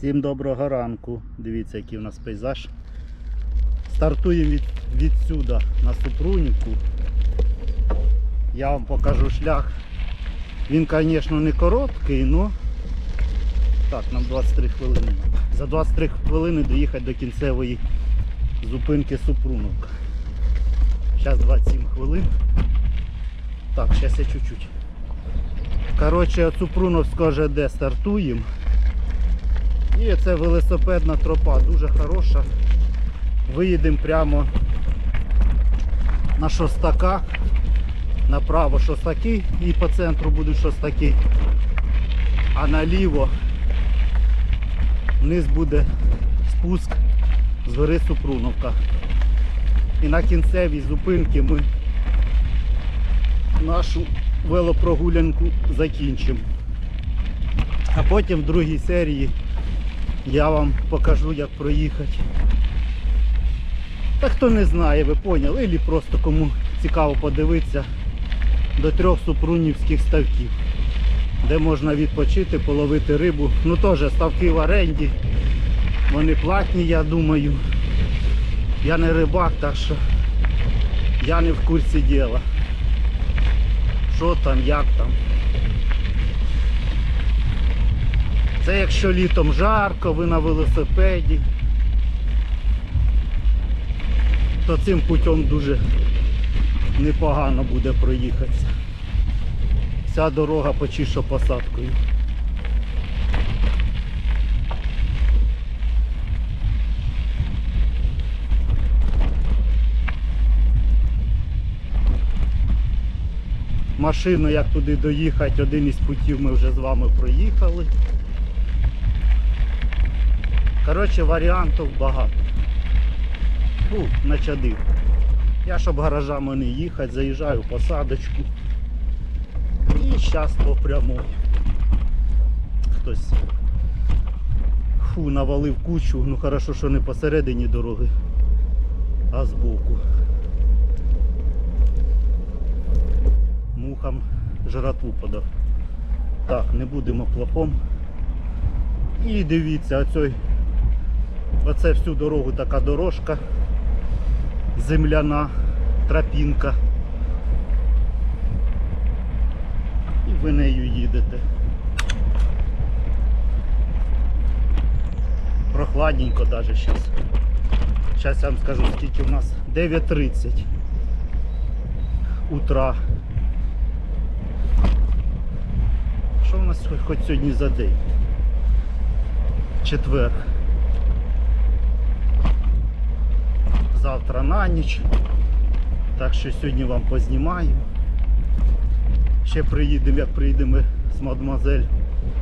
Всім доброго ранку. Дивіться, який у нас пейзаж. Стартуємо від, відсюди на Супруніку. Я вам покажу шлях. Він, звісно, не короткий, але так, нам 23 хвилини. За 23 хвилини доїхати до кінцевої зупинки Супруновка. Зараз 27 хвилин. Так, зараз я чуть-чуть. Коротше, от Супруновського ЖД стартуємо. І це велосипедна тропа, дуже хороша. Виїдемо прямо на шостака. Направо шостаки і по центру будуть шостаки. А наліво вниз буде спуск з гори Супруновка. І на кінцевій зупинці ми нашу велопрогулянку закінчимо. А потім в другій серії я вам покажу, як проїхати. Та хто не знає, ви поняли, або просто кому цікаво подивитися до трьох супрунівських ставків, де можна відпочити, половити рибу. Ну теж ставки в оренді, вони платні, я думаю. Я не рибак, так що я не в курсі діла. Що там, як там. Це якщо літом жарко, ви на велосипеді, то цим путем дуже непогано буде проїхатися. Вся дорога почиша посадкою. Машину, як туди доїхати, один із путів ми вже з вами проїхали. Коротше, варіантів багато. Фу, начадив. Я щоб гаражами не їхати, заїжджаю в посадочку. І зараз по прямой. Хтось фу, навалив кучу, ну хорошо, що не посередині дороги, а збоку. Мухам жратву подав. Так, не будемо плохом. І дивіться, оцей Оце всю дорогу така дорожка, земляна тропінка. І ви нею їдете. Прохладненько навіть зараз. Зараз я вам скажу, скільки у нас 9.30 утра. Що у нас хоч сьогодні за день? Четвер. Завтра на ніч. Так що сьогодні вам познімаю. Ще приїдемо, як приїдемо з мадемуазель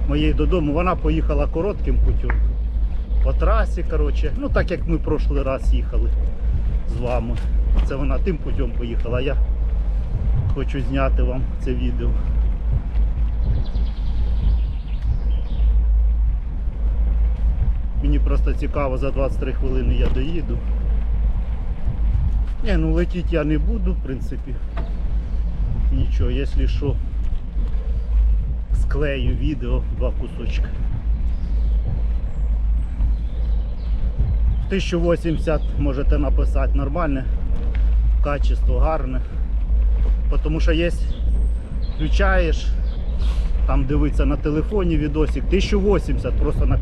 моєю додому. Вона поїхала коротким путем по трасі. коротше. Ну так як ми прошлий раз їхали з вами. Це вона тим путем поїхала, я хочу зняти вам це відео. Мені просто цікаво, за 23 хвилини я доїду. Не, ну летіть я не буду, в принципі. Нічого, якщо що, склею відео два кусочки. В 1080 можете написати нормальне, качество гарне. Тому що є, включаєш, там дивиться на телефоні відосик, 1080 просто на,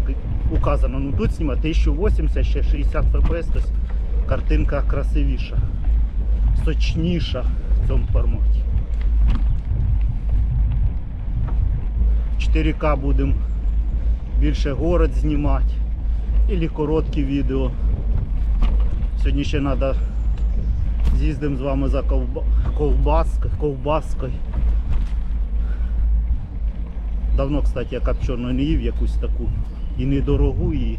указано. Ну тут знімає 1080, ще 60 фпс, картинка красивіша, сочніша в цьому форматі. 4К будемо більше город знімати або короткі відео. Сьогодні ще треба з'їздимо з вами за ковба... ковбаскою, ковбаскою. Давно, кстати, я копчену не їв якусь таку і недорогу, і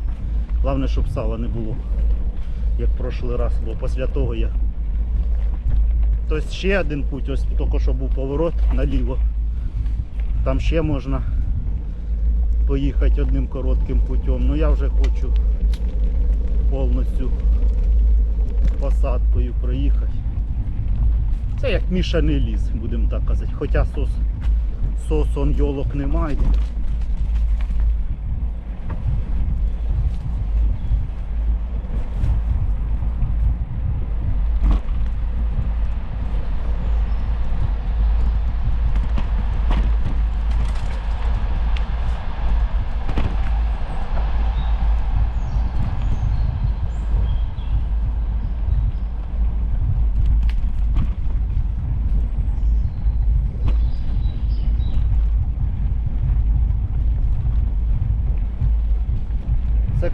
головне, щоб сала не було як прошлий раз, бо після того я. Тобто ще один путь, ось тільки що був поворот наліво. Там ще можна поїхати одним коротким путем. Ну я вже хочу повністю посадкою проїхати. Це як мішаний ліс, будемо так казати. Хоча сос, сосон йолок немає.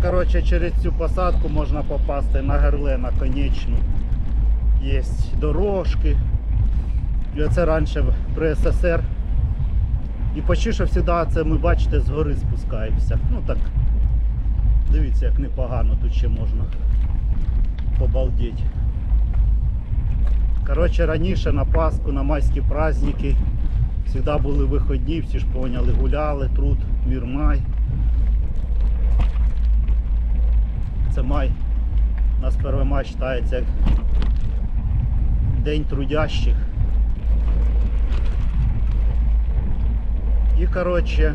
Коротше через цю посадку можна попасти на герле на конечну. Є дорожки. І оце раніше при СССР. І почти що завжди це ми бачите згори спускаємося. Ну так. Дивіться, як непогано тут ще можна побалдеть. Коротше, раніше на Пасху, на майські праздники завжди були виходні, всі ж поняли, гуляли, труд, мір май. Це май. У нас 1 май вважається День трудящих. І коротше,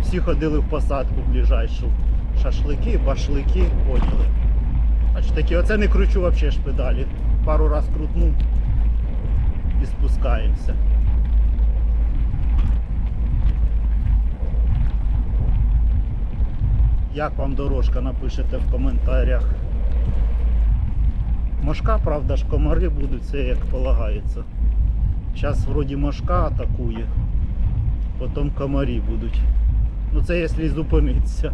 всі ходили в посадку ближайшу. Шашлики, башлики, поняли. Аж такі, оце не кручу взагалі ж педалі. Пару раз крутнув і спускаємося. Як вам дорожка, напишете в коментарях. Мошка, правда ж, комари будуть, все як полагається. Зараз вроді мошка атакує, потім комарі будуть. Ну це якщо зупинитися.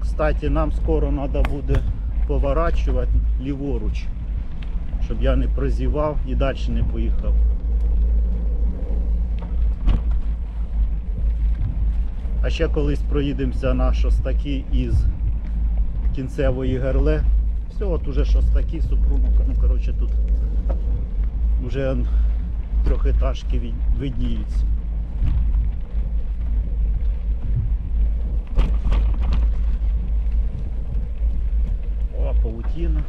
Кстати, нам скоро треба буде поворачувати ліворуч, щоб я не прозівав і далі не поїхав. А ще колись проїдемося на шостаки із кінцевої герле. Все, от уже шостаки, супрунука. Ну коротше тут вже трьохетажки видніються. О, паутина.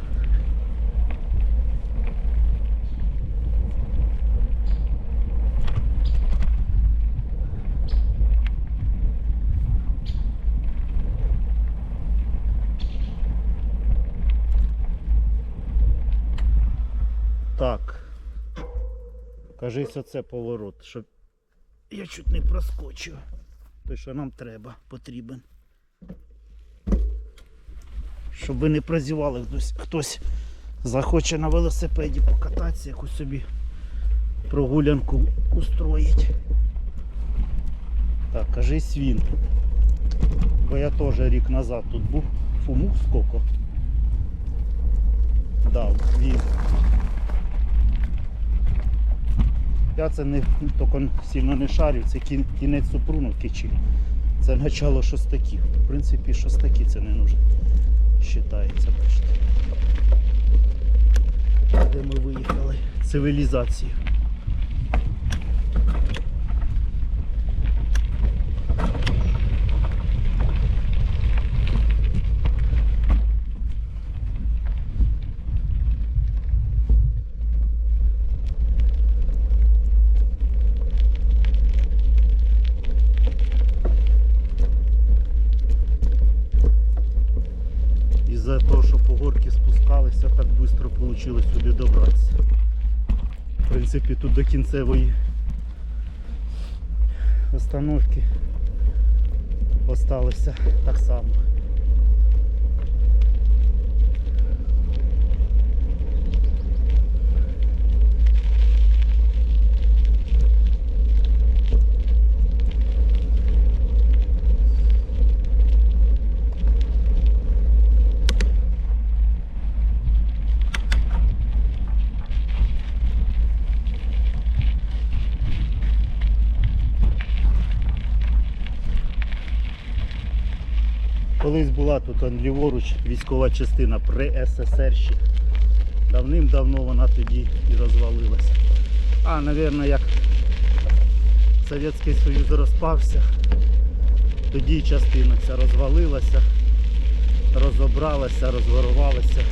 Так. Кажись, оце поворот, щоб я чуть не проскочив. Той, що нам треба, потрібен. Щоб ви не прозівали хтось, захоче на велосипеді покататися, якусь собі прогулянку устроїть. Так, кажись він. Бо я теж рік назад тут був. Фу, сколько? Да, він. Я це не тільки сильно не шарю, це кін- кінець супруну кичі. це начало шостаків. В принципі, шостаки це не нужно. Считається, бачите. Де ми виїхали? Цивілізацію. Швидко вийшло сюди добратися. В принципі, тут до кінцевої остановки осталося так само. Тут ліворуч військова частина при СССР ще. Давним-давно вона тоді і розвалилася. А, мабуть, як Совєтський Союз розпався, тоді частина ця розвалилася, розобралася, розворувалася.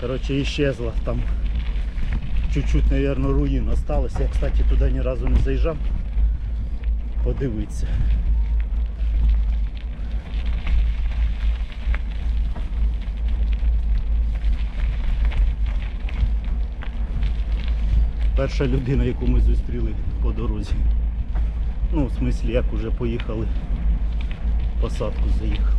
Коротше, іщезла там. Чуть-чуть, мабуть, руїн осталося. Я, кстати, туди ні разу не заїжджав. Подивитися. Перша людина, яку ми зустріли по дорозі. Ну, в смислі, як уже поїхали, посадку заїхав.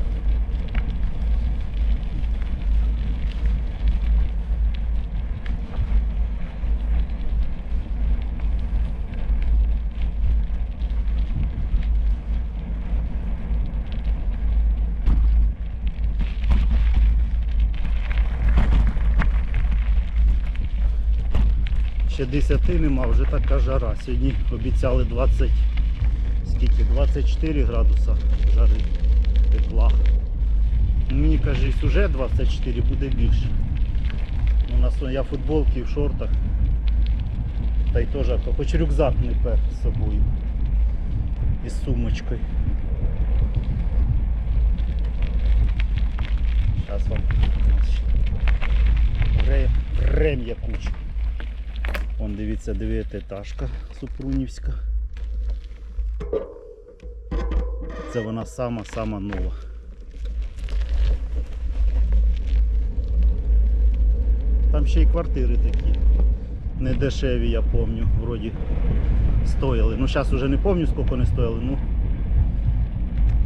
Ще 10 нема, вже така жара. Сьогодні обіцяли 20, скільки? 24 градуса жари тепла. Ну, Мені кажуть, уже 24 буде більше. У нас я в футболці, в шортах. Та й теж, хоч рюкзак не пер з собою. Із сумочкою. Зараз вам врем'я куча. Вон дивіться, дев'ятиэтажка Супрунівська. Це вона сама-сама нова. Там ще й квартири такі. Не дешеві, я пам'ятаю, вроді стояли. Ну зараз уже не пам'ятаю, скільки вони стояли, ну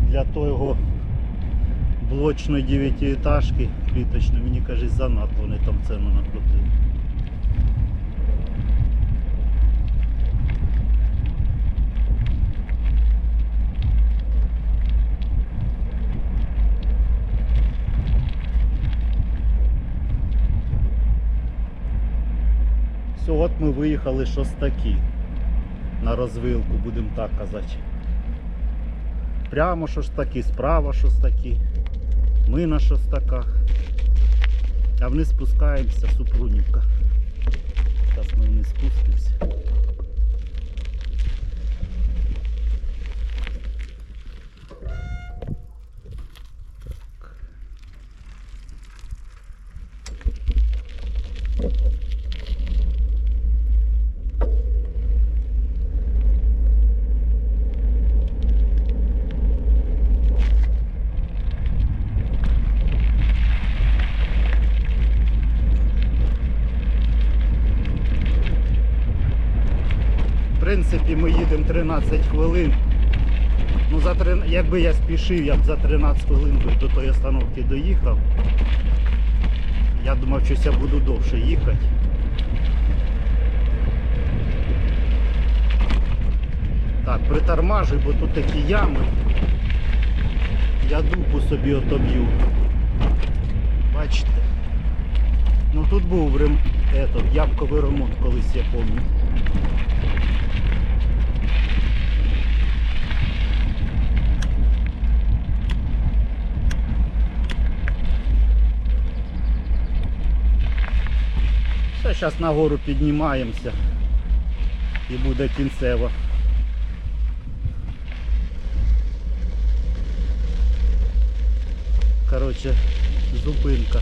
для того блочної дев'ятиэтажки пліточної, мені кажуть, занадто вони там ціну накрутили. Все, от ми виїхали шостаки на розвилку, будемо так казати. Прямо шостаки, справа шостаки. Ми на шостаках. А вниз спускаємося, Супрунівка. Зараз ми вниз спустимося. Так. В принципі, ми їдемо 13 хвилин. Ну, за три... Якби я спішив, я б за 13 хвилин до тої остановки доїхав. Я думав, що я буду довше їхати. Так, притормажуй, бо тут такі ями. Я дупу собі отоб'ю. Бачите? Ну тут був рем... Этот, ремонт колись, я пам'ятаю. Зараз нагору піднімаємося і буде кінцево. Коротше, зупинка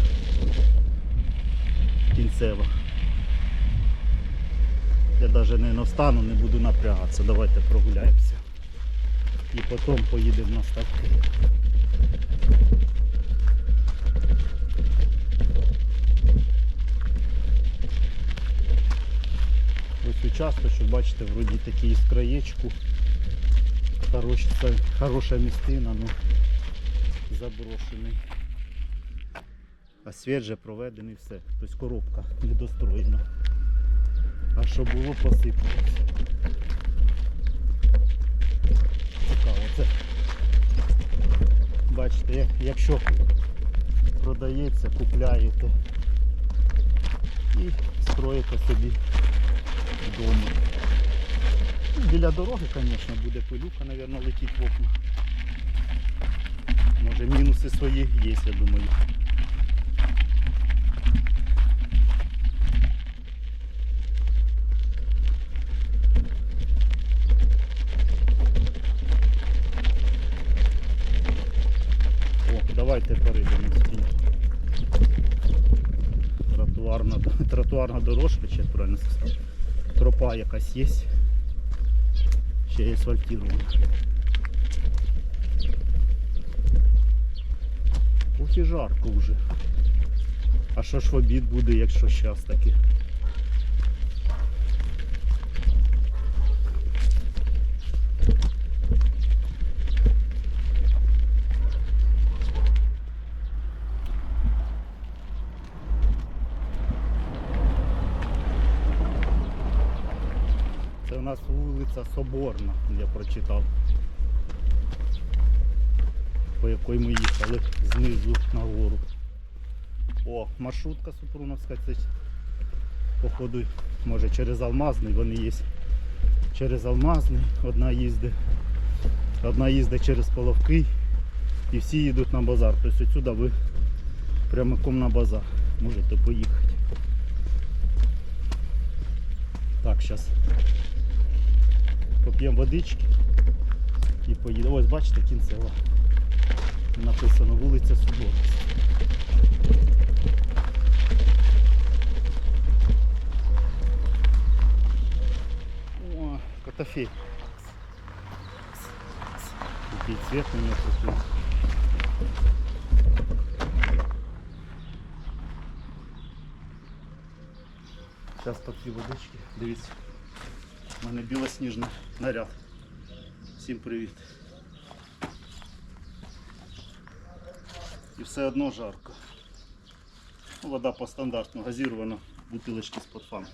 кінцева. Я навіть не встану, не буду напрягатися. Давайте прогуляємося. І потім поїдемо на ставки. Ось участок, що бачите, вроді такий з краєчку. Хороша, хороша містина, ну заброшений. А світ же проведений все. Тобто коробка недостроєна. А що було, посипалося. Цікаво це. Бачите, якщо продається, купляєте і строїте собі вдома. Ну, Біля дороги, звісно, буде пилюка, мабуть, летить в окна. Може мінуси свої є, я думаю. Давайте перейдемо з тінь. Тротуарна, тротуарна дорожка, чи правильно сказати. Тропа якась є. Ще є асфальтірована. Ох і жарко вже. А що ж в обід буде, якщо зараз таки? Вулиця Соборна, я прочитав. По якій ми їхали знизу нагору. О, маршрутка Супруновська, це походу, може через Алмазний, вони є через Алмазний, одна їздить, одна їздить через Половки і всі їдуть на базар. Тобто отсюди ви прямиком на базар можете поїхати. Так, зараз поп'ємо водички і поїдемо. Ось бачите кінцева. Написано вулиця Соборності. О, котофей. Який цвет у нього красивий. Зараз поп'ю водички. Дивіться. У мене білосніжний наряд. Всім привіт. І все одно жарко. Ну, Вода по стандартну газірована, бутилочки з-под фанти.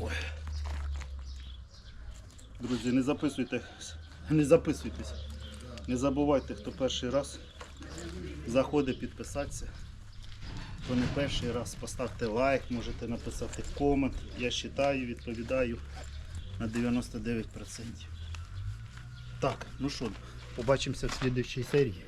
Ой. Друзі, не записуйте, не записуйтесь. Не забувайте, хто перший раз заходить підписатися. Хто не перший раз, поставте лайк, можете написати комент. Я читаю, відповідаю на 99%. Так, ну що, побачимося в слідчій серії.